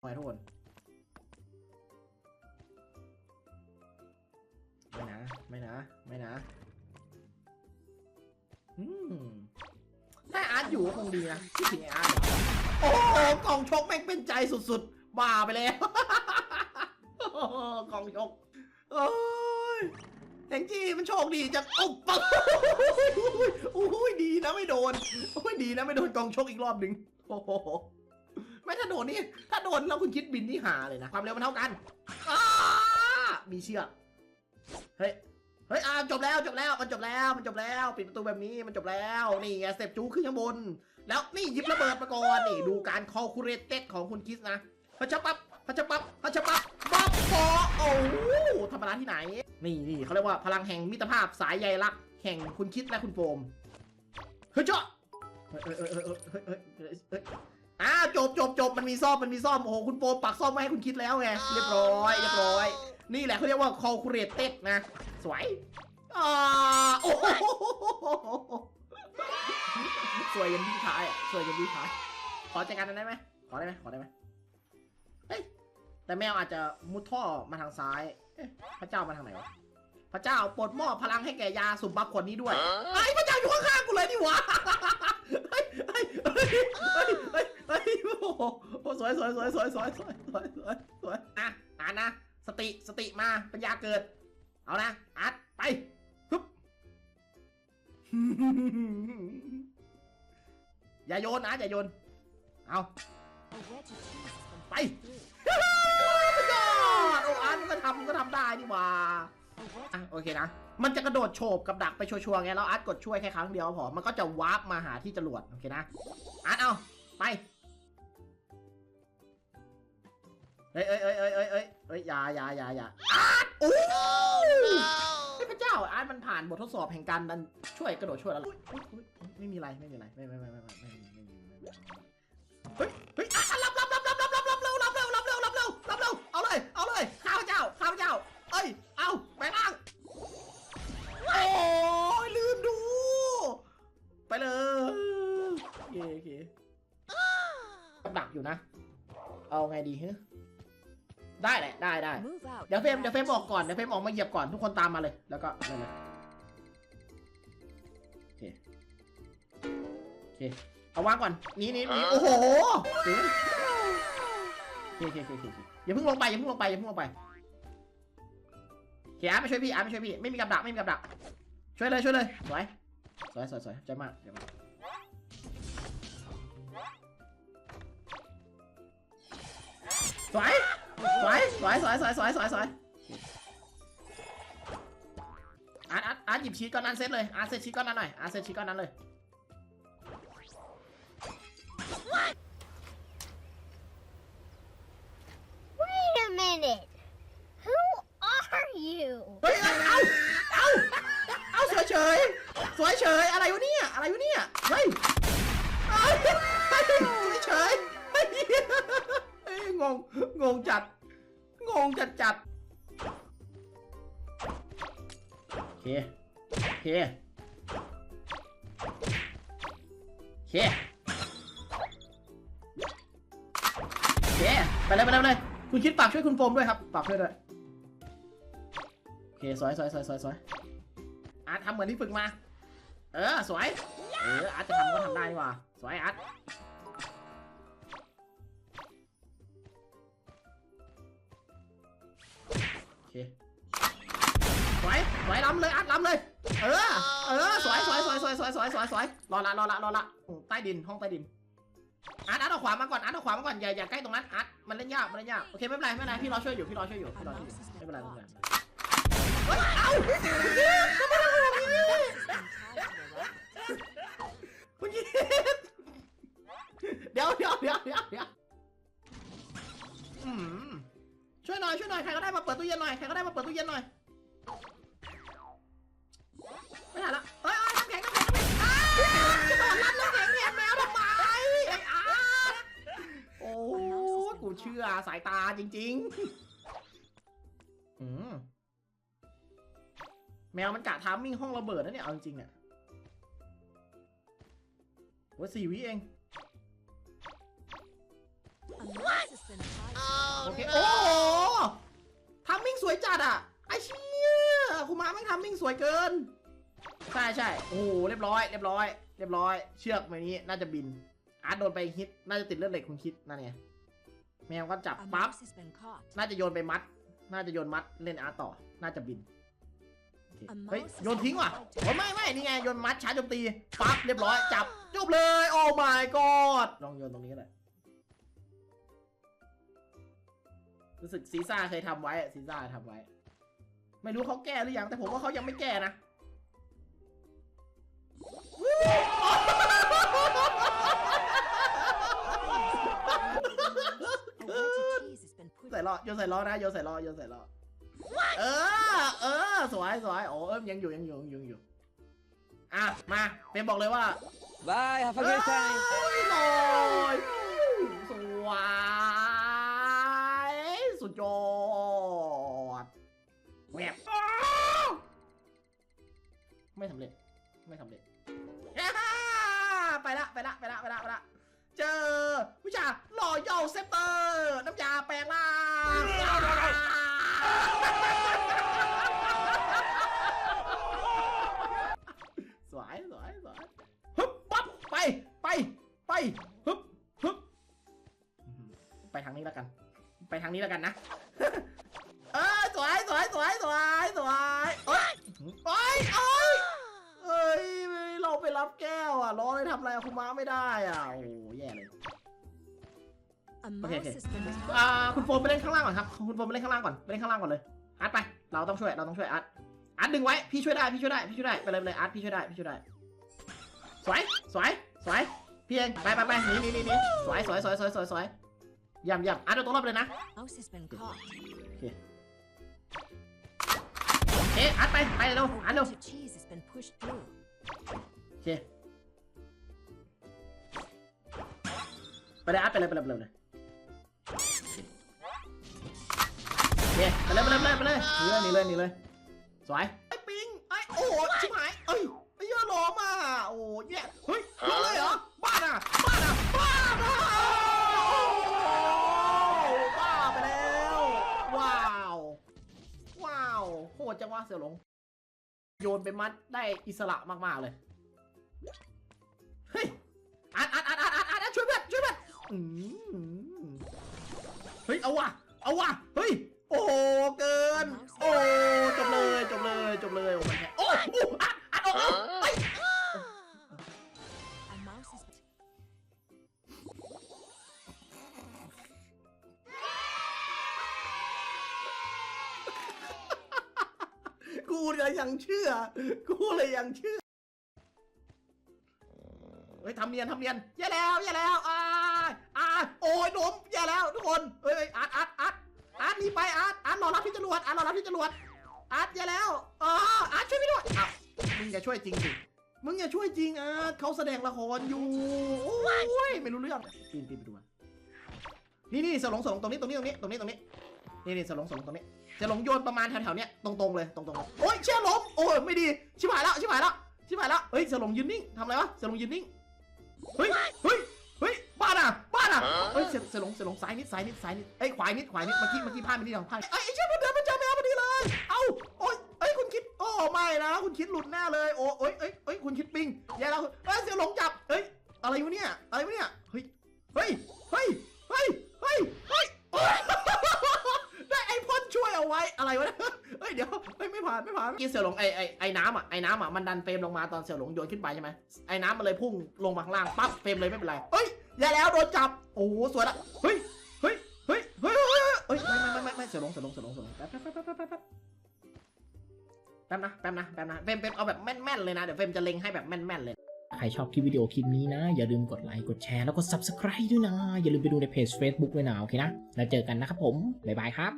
ไว้ทุกคนไม่นะ ไม่นะ ไม่นะ อืมถ้าอาร์ตอยู่ก็คงดีนะที่ถึงอาร์ตโอ้โหกล่องชกแม่งเป็นใจสุดๆ บ้าไปแล้วโอ้กล่องชกโอ้ยแองจี้มันโชคดีจังโอ้ปั๊บโอ้ยดีนะไม่โดนโอ้ยดีนะไม่โดนกองชกอีกรอบหนึ่งโอ้โห ไม่ถ้าโดนนี่ ถ้าโดนแล้วคุณคิดบินที่หาเลยนะ ความเร็วมันเท่ากันอ้ามีเชือก เฮ้ย เฮ้ยอ่าจบแล้วจบแล้วมันจบแล้วมันจบแล้วปิดประตูแบบนี้มันจบแล้วนี่ไงสเต็ปจูขึ้นข้างบน แล้วนี่หยิบระเบิดมาก่อนนี่ดูการคอคูเรเต็ดของคุณคิสนะพัชปั๊บพัชปั๊บพัชปั๊บบ๊อบปอโอ้โหธรรมดาที่ไหน นี่นี่เขาเรียกว่าพลังแห่งมิตรภาพสายใยรักแห่งคุณคิดและคุณโฟมเฮ้ยเจ้าเฮ้ยเฮ้ยเฮ้ยเฮ้ย เฮ้ยเฮ้ยเฮ้ยเฮ้ยอ้าวจบจบจบมันมีซ่อมมันมีซ่อมโอ้โหคุณโฟมปักซ่อมไว้ให้คุณคิดแล้วไงเรียบร้อยเรียบร้อย นี่แหละเขาเรียกว่าคอคูเรเต็ดนะ สวยอ่าโอ้โหสวยยันที่ท้ายอะสวยยันที่ท้าย ขอจัดการนั้นได้ไหมขอได้ไหมขอได้ไหมเฮ้ยแต่แมวอาจจะมุดท่อมาทางซ้ายเอ๊ะพระเจ้ามาทางไหนวะพระเจ้าโปรดมอบพลังให้แก่ยาสุบบัฟคนนี้ด้วยไอ้ยพระเจ้าอยู่ข้างๆกูเลยนี่หว่า วยสวยสวยสวยสวยสวยสวยสวยสวยอะอ่านนะ สติสติมาปัญญาเกิด เอานะอัดไปฮึบอย่าโยนนะอย่าโยน เอาไปสุดยอดโอ้อันก็ทำก็ทำได้นี่หว่าอะโอเคนะ มันจะกระโดดโฉบกับดักไปชัวร์ๆไงแล้วอาร์ตกดช่วยแค่ครั้งเดียวพอ มันก็จะวาร์ปมาหาที่จรวด โอเคนะอาร์ตเอา ไป เอ้ยเอ้ยเอ้ยเอ้ยเอ้ยเอ้ยเอ้ยอย่าอย่าอย่าอย่าอาร์ตโอ้ไอ้ยพระเจ้าอาร์ตมันผ่านบททดสอบแห่งการดันช่วยกระโดดช่วยแล้วอุ๊ยอุ๊ยอุ๊ยไม่มีอะไรไม่มีอะไรไม่ไม่ไม่ไม่ไม่ไม่ไม่ไม่ไม่ไม่ไม่เฮ้ยเฮ้ยอาร์ตรับรับรับรับรับรับรับเร็วรับเร็วรับเร็วรับเร็วรับเร็วเอาเลยเอาเลยข้าพเจ้าข้าพเจ้า เอ้ยเอาไปล่างโอ้ยลืมดู ไปเลยโอเคโอเคกับดักอยู่นะ เอาไงดีฮะ ได้แหละได้ได้ move out. เดี๋ยวเฟรมเดี๋ยวเฟรมออกก่อนเดี๋ยวเฟรมออกมาเหยียบก่อนทุกคนตามมาเลย แล้วก็นั่นเลยโอเคโอเคเอาวางก่อนหนี่นี่นี่โอ้โหเสียโอเคโอเคโอเคโอเคอย่าเพิ่งลงไปอย่าเพิ่งลงไปอย่าเพิ่งลงไปโอเคอาร์ตมาช่วยพี่อาร์ตมาช่วยพี่ไม่มีกับดักไม่มีกับดักช่วยเลยช่วยเลยสวยสวยสวยสวยใจมากใจมากสวย สวยสวยสวยสวยสวยสวยสวยอาร์ตอาร์ตอาร์ตหยิบชีสก้อนนั้นเซตเลยอาร์ตเซตชีสก้อนนั้นหน่อยอาร์ตเซตชีสก้อนนั้นเลยเฮ้ยเอาเอาเอาเอาสวยเฉยสวยเฉยอะไรวะเนี่ยอะไรวะเนี่ยเฮ้ยเอาสวยเฉยเฮ้ยเฮ้ยงงงงจัด งงจัดจัดโอเคโอเคโอเคโอเคไปเลยไปเลยไปเลยคุณคิดฝากช่วยคุณโฟมด้วยครับฝากช่วยด้วยโอเคสวยสวยสวยสวยสวยอาร์ตทำเหมือนที่ฝึกมา เออสวยเอออาร์ตจะทำก็ทำได้นี่หว่าสวยอาร์ต เคสวยสวยล้ำเลยอาร์ตล้ำเลย เออ เออสวยสวยสวยสวยสวยสวยสวยสวยรอละรอละรอละใต้ดินห้องใต้ดินอาร์ตอาร์ตเอาขวามาก่อนอาร์ตเอาขวามาก่อนอย่าอย่าใกล้ตรงนั้นอาร์ตมันเล่นยากมันเล่นยากโอเคไม่เป็นไรไม่เป็นไรพี่รอช่วยอยู่พี่รอช่วยอยู่พี่รอช่วยอยู่ไม่เป็นไรไม่เป็นไรเฮ้ยเอ้าทำไมทำแบบนี้คุณยิเดี๋ยวเดี๋ยวเดี๋ยวเดี๋ยว น่อยช่วยหน่อยใครก็ได้มาเปิดตู้เย็นหน่อยใครก็ได้มาเปิดตู้เย็นหน่อยไม่ทันละเฮ้ยเฮ้ยน้ำแข็งน้ำแข็งน้ำแข็งอ้าวจะโดนรับน้ำแข็งแทนแมวทำไมไอ้อาร์ตโอ้กูเชื่อสายตาจริงๆอืมแมวมันกะทามมิ่งห้องระเบิดนะเนี่ยเอาจริงๆเนี่ยว่าสี่วิเองโอเคโอ้ วยจัดอะไอเชี่ยคุณมาแม่งทัมมิ่งสวยเกิน ใช่ใช่โอ้โหเรียบร้อยเรียบร้อยเรียบร้อย เชือกใบนี้น่าจะบิน อาร์ตโดนไปฮิตน่าจะติดเลือดเหล็กคุณคิดนั่นไงแมวก็จับ A ปั๊บ mouse has been caught. น่าจะโยนไปมัด น่าจะโยนมัดเล่นอาร์ตต่อ น่าจะบินโอเค A เฮ้ย mouse โยนทิ้งว่ะ is โอ้ไม่ไม่นี่ไงโยนมัดชาร์จโจมตีปั๊บเรียบร้อยจับจบเลย โอ้ my god ลองโยนตรงนี้ก็ได้ รู้สึกซีซ่าเคยทำไว้อะซีซ่าทำไว้ ไม่รู้เขาแก้หรือยังแต่ผมว่าเขายังไม่แก้นะใส่ล้อโยนใส่ล้อนะโยนใส่ล้อโยนใส่ล้อเออ เออ สวยสวยโอ้เอิมยังอยู่ยังอยู่ยังอยู่อะมาเป็นบอกเลยว่า Bye, have a great time. เอ้ยลอย ไม่สำเร็จ ไม่สำเร็จไปละไปละไปละไปละไปละเจอวิชาหล่อย่อเซปเตอร์น้ำยาแปลงร่างสวยสวยสวยฮึบปั๊บไปไปไปฮึบฮึบไปทางนี้แล้วกัน ไปทางนี้แล้วกันนะ แก้วอะรอเลยทำอะไรอะคุณม้าไม่ได้อะโอ้โหแย่เลย A Okay, mouse okay. has been อ่าคุณโฟมไปเล่นข้างล่างก่อนครับ คุณโฟมไปเล่นข้างล่างก่อนไปเล่นข้างล่างก่อนเลยอาร์ตไป เราต้องช่วยเราต้องช่วยอาร์ตอาร์ตดึงไว้พี่ช่วยได้พี่ช่วยได้พี่ช่วยได้ไปเลยไปเลยอาร์ตพี่ช่วยได้พี่ช่วยได้สวยสวยสวยพี่เองไปไปไปหนีหนีหนีหนีสวยสวยสวยสวยสวยสวยเยี่ยมเยี่ยมอาร์ตเอาตัวรอบเลยนะ mouse has been caught. เอ๊ะอาร์ตไปไปเร็ว A อาร์ตเร็ว wedge of cheese has been pushed through. โอเค เลยอาร์ตไปเลยไปเลยไปเลยไปเลยโอเคไปเลยไปเลยไปเลยไปเลยหนีเลยหนีเลยหนีเลยสวยไอ้ปิงไอ้โอ้โหชิบหายเอ้ยไอ้เหี้ยอะหลอมาโอ้แย่เฮ้ยลงเลยเหรอบ้านอะบ้านอะบ้านอะโอ้บ้าไปแล้วว้าวว้าวโหดจังวะเสี่ยวหลงโยนไปมัดได้อิสระมากๆเลยเฮ้ยอัดอัดอัดอัดอัดอัดอัดช่วยเพื่อนช่วย เฮ้ย เอาว่ะ เอาว่ะ เฮ้ย โอ้โหเกิน โอ้จบเลย จบเลย จบเลยโอ้มันแค่โอ้โอ้อัดอัดโอ้โอ้เฮ้ยกูเลยยังเชื่อ กูเลยยังเชื่อ เฮ้ยทำเนียนทำเนียนแย่แล้วแย่แล้วอ่าอ่า โอ้ยหนมแย่แล้วทุกคนเฮ้ยอาร์ตอาร์ตอาร์ตอาร์ตรีไปอาร์ตอาร์ตรอรับที่จรวดอาร์ตรอรับที่จรวดอาร์ตแย่แล้วอ่าอาร์ตช่วยพี่ด้วยอ้าวมึงอย่าช่วยจริงสิมึงอย่าช่วยจริงอาร์ตเขาแสดงละครอยู่โอ้ยไม่รู้เรื่องปีนปีนไปดูมันนี่นี่สลงสลงตรงนี้ตรงนี้ตรงนี้ตรงนี้ตรงนี้นี่นี่สลงสลงตรงนี้จะหลงโยนประมาณแถวๆเนี้ยตรงๆเลยตรงๆเลยโอ้ยเชี่ยหลงโอ้ยไม่ดีชิบหายแล้วชิบหายแล้วชิบหายแล้วเฮ้ยสลงยืนนิ่งทำอะไรวะสลงยืนนิ่งเฮ้ยเฮ้ย เฮ้ยเสียเสียหลงเสียหลงซ้ายนิดซ้ายนิดซ้ายนิดเอ้ยขวานิดขวานิดเมื่อกี้เมื่อกี้พลาดไปนิดเดียวพลาดไอ้ไอ้เชี่ยมันเดินมาเจอแมวพอดีเลย เอ้าโอ้ยเอ้ยคุณคิดโอ้ไม่นะคุณคิดหลุดแน่เลยโอ้เอ้ยเอ้ยเอ้ยคุณคิดปิงแย่แล้วเฮ้ยเสียหลงจับเฮ้ยอะไรวะเนี่ยอะไรวะเนี่ยเฮ้ยเฮ้ยเฮ้ยเฮ้ยเฮ้ยเฮ้ยโอ๊ยได้ไอพ่นช่วยเอาไว้อะไรวะเนี่ยเฮ้ยเดี๋ยวเฮ้ยไม่ผ่านไม่ผ่านกินเสี่ยวหลงไอไอไอน้ำอะไอน้ำอะมันดันเฟรมลงมาตอนเสี่ยวหลงโยนขึ้นไปใช่ไหมไอน้ำมันเลยพุ่งลงมาข้างล่างปั๊บเฟรมเลยไม่เป็นไรเฮ้ย อย่าแล้วโดนจับ โอ้โหสวยละ เฮ้ย เฮ้ย เฮ้ย เฮ้ย เฮ้ย ไม่ไม่ไม่ไม่เสี่ยลงเสี่ยลงเสี่ยลงเสี่ยลงแป๊บแป๊บแป๊บแป๊บแป๊บแป๊บแป๊บนะ แป๊บนะ แป๊บนะ เฟมเฟมเอาแบบแม่นๆเลยนะ เดี๋ยวเฟมจะเล็งให้แบบแม่นๆเลย ใครชอบคลิปวิดีโอคลิปนี้นะ อย่าลืมกดไลค์ กดแชร์ แล้วก็ subscribe ด้วยนะ อย่าลืมไปดูในเพจ Facebook ด้วยนะ โอเคนะ แล้วเจอกันนะครับผม บ๊ายบายครับ